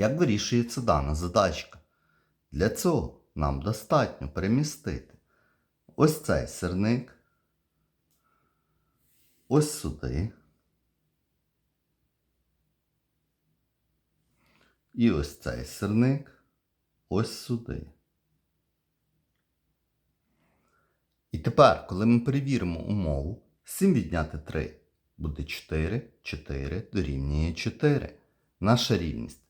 Як вирішується дана задачка? Для цього нам достатньо перемістити ось цей сирник, ось сюди. І ось цей сирник ось сюди. І тепер, коли ми перевіримо умову, 7 відняти 3 буде 4, 4 дорівнює 4. Наша рівність